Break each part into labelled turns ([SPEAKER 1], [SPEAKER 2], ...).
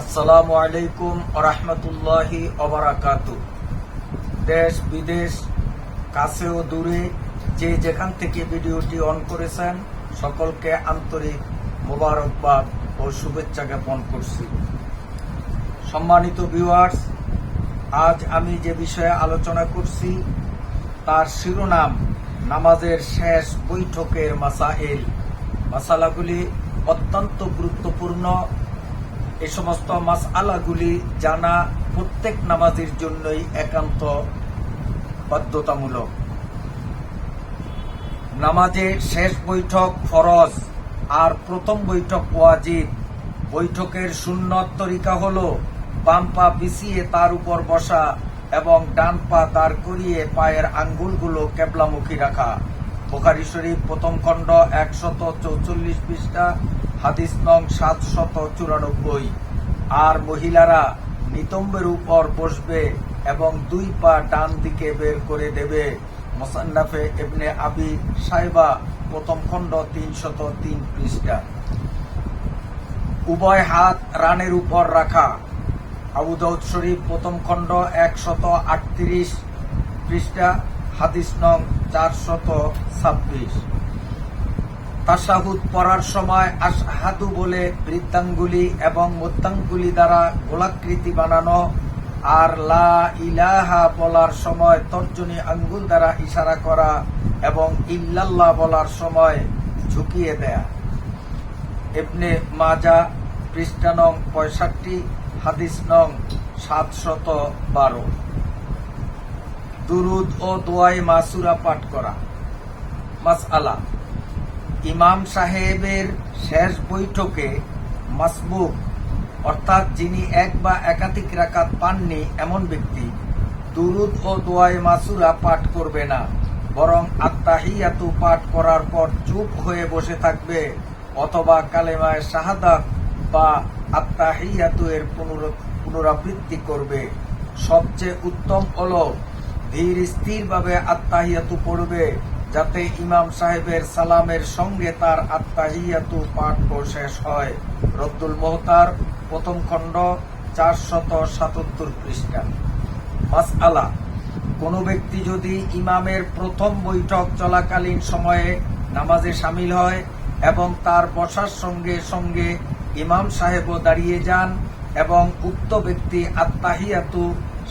[SPEAKER 1] আসসালামু আলাইকুম রহমতুল্লাহি অবরাকাতু দেশ, বিদেশ, কাছে ও দূরে যে যেখান থেকে ভিডিওটি অন করেছেন, সকলকে আন্তরিক মোবারকবাদ ও শুভেচ্ছা জ্ঞাপন করছি। সম্মানিত ভিউয়ার্স আজ আমি যে বিষয়ে আলোচনা করছি, তার শিরোনাম নামাজের শেষ বৈঠকের মাসাইল। মাসালাগুলি অত্যন্ত গুরুত্বপূর্ণ এই সমস্ত মাস আলাগুলি জানা প্রত্যেক নামাজের জন্যই একান্ত বাধ্যতামূলক। নামাজে শেষ বৈঠক ফরজ, আর প্রথম বৈঠক ওয়াজিব। বৈঠকের সুন্নত তরিকা হল বাম পা বিছিয়ে তার উপর বসা এবং ডান পা দাঁড় করিয়ে পায়ের আঙ্গুলগুলো কেবলামুখী রাখা। বোখারি শরীফ প্রথম খণ্ড একশত চৌচল্লিশ পৃষ্ঠা হাদিস নং সাতশত চুরানব্বই। আর মহিলারা নিতম্বের উপর বসবে এবং দুই পা ডান দিকে বের করে দেবে। মোসান্নাফে এবনে আবি সাইবা প্রথম খণ্ড তিনশত তিন পৃষ্ঠা। উভয় হাত রানের উপর রাখা। আবু দাউদ শরীফ প্রথম খণ্ড একশত আটত্রিশ পৃষ্ঠা, হাদিস নং চারশত ছাব্বিশ। তাসাহুদ পড়ার সময় আশহাদু বলে বৃদ্ধাঙ্গুলি এবং মধ্যাঙ্গুলি দ্বারা গোলাকৃতি বানানো আর লা ইলাহা বলার সময় তর্জনী আঙ্গুল দ্বারা ইশারা করা এবং ইল্লাল্লাহ বলার সময় ঝুঁকিয়ে দেয়া। এবনে মাজা পৃষ্ঠা নং পঁয়ষট্টি, হাদিস নং সাতশত বারো। দুরুদ ও দোয়াই মাসুরা পাঠ করা। মাস আলা ইমাম সাহেবের শেষ বৈঠকে মাসবুক, অর্থাৎ যিনি এক বা একাধিক রাকাত পাননি এমন ব্যক্তি, দুরুদ ও দোয়াই মাসুরা পাঠ করবে না, বরং আত্মাহিয়াতু পাঠ করার পর চুপ হয়ে বসে থাকবে, অথবা কালেমায় শাহাদাত বা আত্মাহিয়াতু এর পুনর- পুনরাবৃত্তি করবে। সবচেয়ে উত্তম হল ধীর স্থিরভাবে আত্মাহিয়াতু পড়বে যাতে ইমাম সাহেবের সালামের সঙ্গে তার আত্মাহিয়াতু পাঠ শেষ হয়। রদ্দুল মোহতার প্রথম খণ্ড, চারশত সাতাত্তর আলা কোনো ব্যক্তি যদি ইমামের প্রথম বৈঠক চলাকালীন সময়ে নামাজে সামিল হয় এবং তার বসার সঙ্গে সঙ্গে ইমাম সাহেবও দাঁড়িয়ে যান এবং উক্ত ব্যক্তি আত্মাহিয়াতু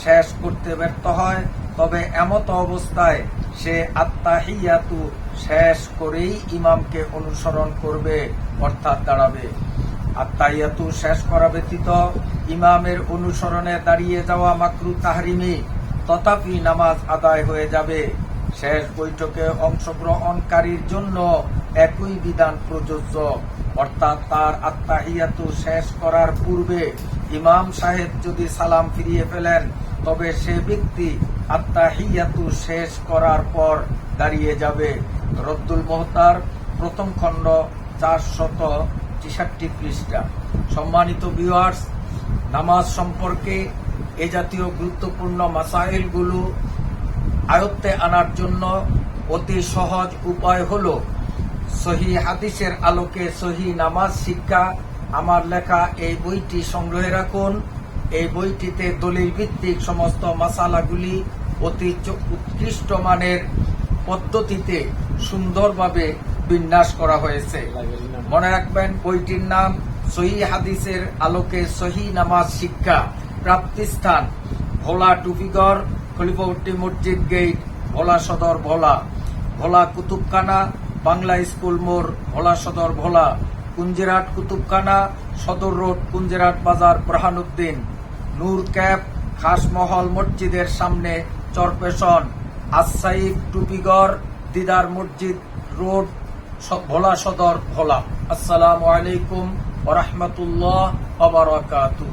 [SPEAKER 1] শেষ করতে ব্যর্থ হয়। তবে এমত অবস্থায় সে আত্মাহিয়াতু শেষ করেই ইমামকে অনুসরণ করবে, অর্থাৎ দাঁড়াবে। আত্মাহিয়াতু শেষ করা ব্যতীত ইমামের অনুসরণে দাঁড়িয়ে যাওয়া মাকরু তাহরিমি তথাপি নামাজ আদায় হয়ে যাবে। শেষ বৈঠকে অংশগ্রহণকারীর জন্য একই বিধান প্রযোজ্য, অর্থাৎ তার আত্মাহিয়াতু শেষ করার পূর্বে ইমাম সাহেব যদি সালাম ফিরিয়ে ফেলেন, তবে সে ব্যক্তি আত্মাহিয়াতু শেষ করার পর দাঁড়িয়ে যাবে। রদ্দুল মোহতার প্রথম খণ্ড চারশত ছেষট্টি পৃষ্ঠা। সম্মানিত ভিউয়ার্স নামাজ সম্পর্কে এ জাতীয় গুরুত্বপূর্ণ মাসাইলগুলো আয়ত্তে আনার জন্য অতি সহজ উপায় হল, সহি হাদিসের আলোকে সহি নামাজ শিক্ষা আমার লেখা এই বইটি সংগ্রহে রাখুন। এই বইটিতে দলিল ভিত্তিক সমস্ত মাসালাগুলি অতি উৎকৃষ্ট মানের পদ্ধতিতে সুন্দরভাবে বিন্যাস করা হয়েছে। মনে রাখবেন, বইটির নাম সহি হাদিসের আলোকে সহি নামাজ শিক্ষা প্রাপ্তিস্থান, ভোলা টুপিগড় খলিফাউদ্দি মসজিদ গেট, ভোলা সদর ভোলা ভোলা কুতুবখানা, বাংলা স্কুল মোড়, ভোলা সদর ভোলা। কুঞ্জিরাট কুতুবখানা, সদর রোড, কুঞ্জেরহাট বাজার ব্রহানুদ্দিন নূর ক্যাপ খাসমহল মসজিদের সামনে চরপেশন। আসাইফ টুপিগড়, দিদার মসজিদ রোড ভোলা সদর, ভোলা। আসসালামু আলাইকুম ওরহমতুল্লাহ আবরাকাতু